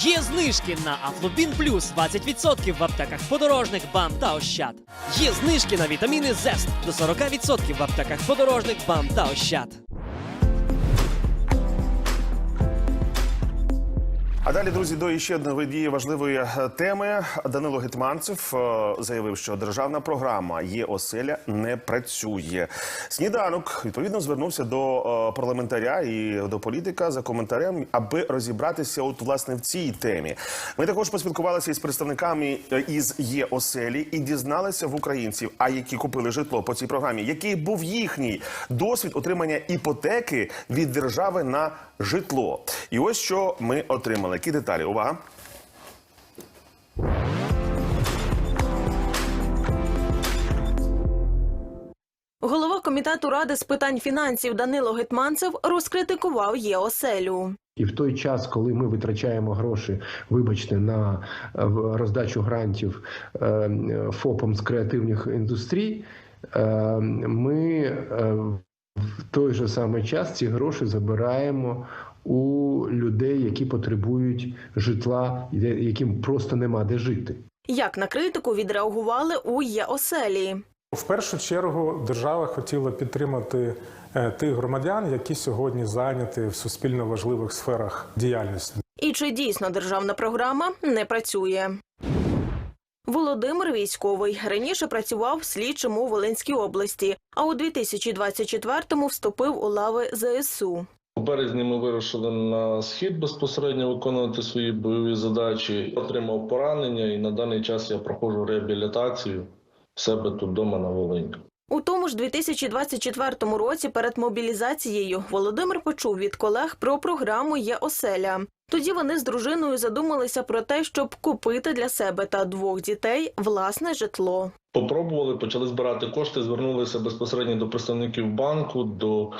Є знижки на Афлобін Плюс 20% в аптеках подорожник, БАМ та Ощад. Є знижки на вітаміни ЗЕСТ до 40% в аптеках подорожник, БАМ та Ощад. А далі, друзі, до ще дії важливої е, теми. Данило Гетманцев е, заявив, що державна програма є оселя не працює. Сніданок відповідно звернувся до е, парламентаря і до політика за коментарем, аби розібратися от власне в цій темі. Ми також поспілкувалися із представниками із є оселі і дізналися в українців, а які купили житло по цій програмі, який був їхній досвід отримання іпотеки від держави на житло. І ось що ми отримали. Які деталі? Увага. Голова комітету ради з питань фінансів Данило Гетманцев розкритикував ЄОСЕЛю. І в той час, коли ми витрачаємо гроші, вибачте, на е, роздачу грантів е, ФОПам з креативних індустрій, е, ми в той же самий час ці гроші забираємо у людей, які потребують житла, яким просто нема де жити. Як на критику відреагували у ЄОСЕЛі? В першу чергу держава хотіла підтримати е, тих громадян, які сьогодні зайняті в суспільно важливих сферах діяльності. І чи дійсно державна програма не працює? Володимир військовий раніше працював слідчим у Волинській області, а у 2024-му вступив у лави ЗСУ. Березні ми вирушили на схід безпосередньо виконувати свої бойові задачі. Отримав поранення, і на даний час я проходжу реабілітацію в себе тут вдома на Волині. У тому ж 2024 році перед мобілізацією Володимир почув від колег про програму «Є оселя». Тоді вони з дружиною задумалися про те, щоб купити для себе та двох дітей власне житло. Попробували, почали збирати кошти, звернулися безпосередньо до представників банку, до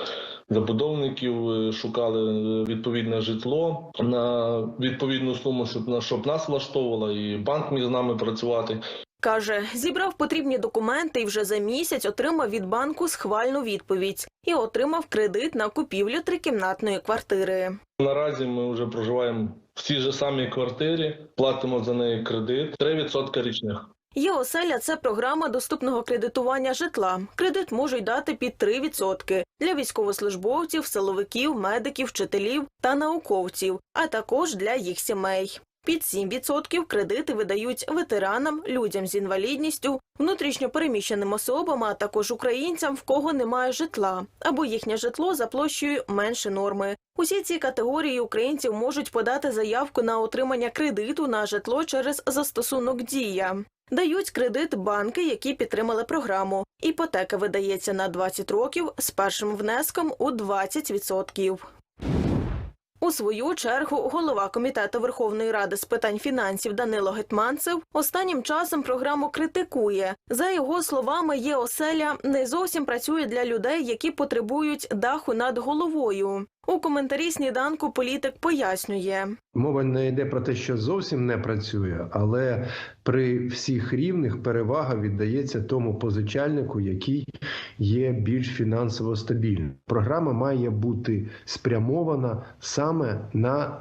забудовників, е, шукали е, відповідне житло на відповідну суму, щоб на- щоб нас влаштовувало, і банк міг з нами працювати. Каже, зібрав потрібні документи і вже за місяць отримав від банку схвальну відповідь і отримав кредит на купівлю трикімнатної квартири. Наразі ми вже проживаємо в цій же самій квартирі, платимо за неї кредит 3% річних. Є оселя це програма доступного кредитування житла. Кредит можуть дати під 3% для військовослужбовців, силовиків, медиків, вчителів та науковців, а також для їх сімей. Під 7% кредити видають ветеранам, людям з інвалідністю, внутрішньопереміщеним особам, а також українцям, в кого немає житла, або їхнє житло за площею менше норми. Усі ці категорії українців можуть подати заявку на отримання кредиту на житло через застосунок Дія. Дають кредит банки, які підтримали програму. Іпотека видається на 20 років з першим внеском у 20%. У свою чергу голова комітету Верховної Ради з питань фінансів Данило Гетманцев останнім часом програму критикує. За його словами, є оселя не зовсім працює для людей, які потребують даху над головою. У коментарі сніданку політик пояснює. Мова не йде про те, що зовсім не працює, але при всіх рівних перевага віддається тому позичальнику, який є більш фінансово стабільним. Програма має бути спрямована саме на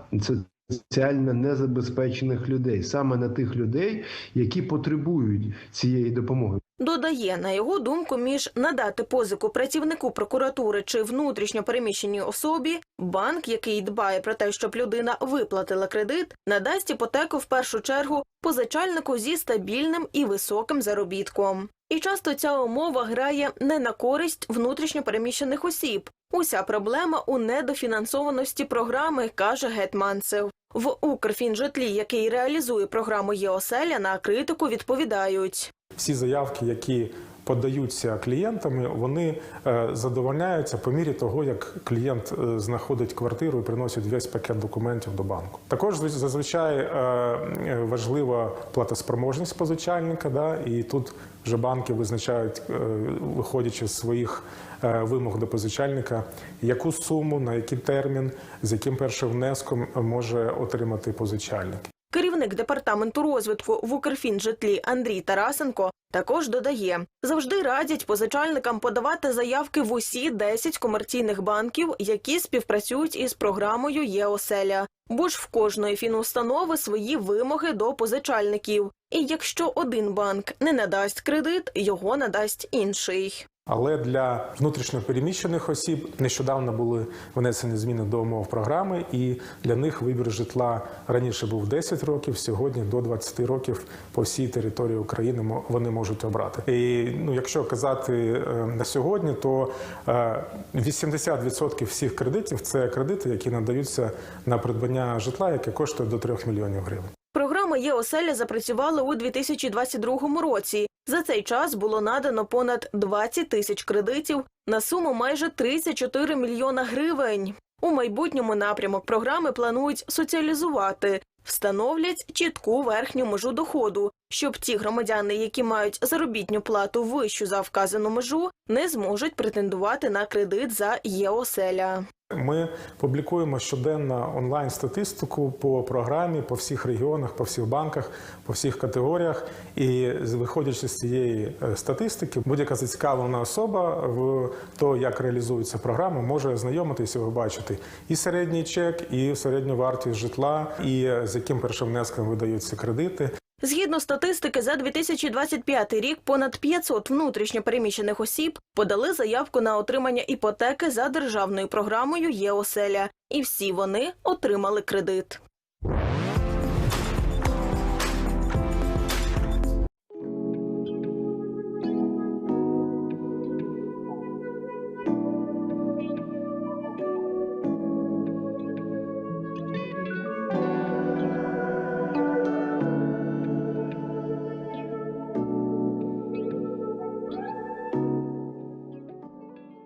соціально незабезпечених людей, саме на тих людей, які потребують цієї допомоги. Додає, на його думку, між надати позику працівнику прокуратури чи внутрішньо переміщеній особі, банк, який дбає про те, щоб людина виплатила кредит, надасть іпотеку в першу чергу позичальнику зі стабільним і високим заробітком. І часто ця умова грає не на користь внутрішньо переміщених осіб. Уся проблема у недофінансованості програми, каже Гетманцев. В Укрфінжитлі, який реалізує програму ЄОСЕЛЯ, на критику відповідають. Всі заявки, які подаються клієнтами, вони е, задовольняються по мірі того, як клієнт е, знаходить квартиру і приносить весь пакет документів до банку. Також звич- зазвичай е, важлива платоспроможність позичальника, да, і тут вже банки визначають, виходячи з своїх вимог до позичальника, яку суму, на який термін, з яким першим внеском може отримати позичальник. Керівник департаменту розвитку в Укрфінжитлі Андрій Тарасенко також додає, завжди радять позичальникам подавати заявки в усі 10 комерційних банків, які співпрацюють із програмою ЄОселя. Бо ж в кожної фінустанови свої вимоги до позичальників. І якщо один банк не надасть кредит, його надасть інший. Але для внутрішньо переміщених осіб нещодавно були внесені зміни до умов програми, і для них вибір житла раніше був 10 років, сьогодні до 20 років по всій території України вони можуть обрати. І ну, якщо казати е, на сьогодні, то е, 80% всіх кредитів це кредити, які надаються на придбання житла, яке коштує до 3 мільйонів гривень. Програма «Є-оселя» запрацювала у 2022 році. За цей час було надано понад 20 тисяч кредитів на суму майже 34 мільйона гривень. У майбутньому напрямок програми планують соціалізувати, встановлять чітку верхню межу доходу, щоб ті громадяни, які мають заробітню плату вищу за вказану межу, не зможуть претендувати на кредит за «Є-оселя». Ми публікуємо щоденно онлайн статистику по програмі, по всіх регіонах, по всіх банках, по всіх категоріях. І виходячи з цієї е, статистики, будь-яка зацікавлена особа в то, як реалізується програма, може ознайомитися, ви бачите і середній чек, і середню вартість житла, і з яким першим внеском видаються кредити. Згідно статистики, за 2025 рік понад 500 внутрішньо переміщених осіб подали заявку на отримання іпотеки за державною програмою «Є-оселя». І всі вони отримали кредит.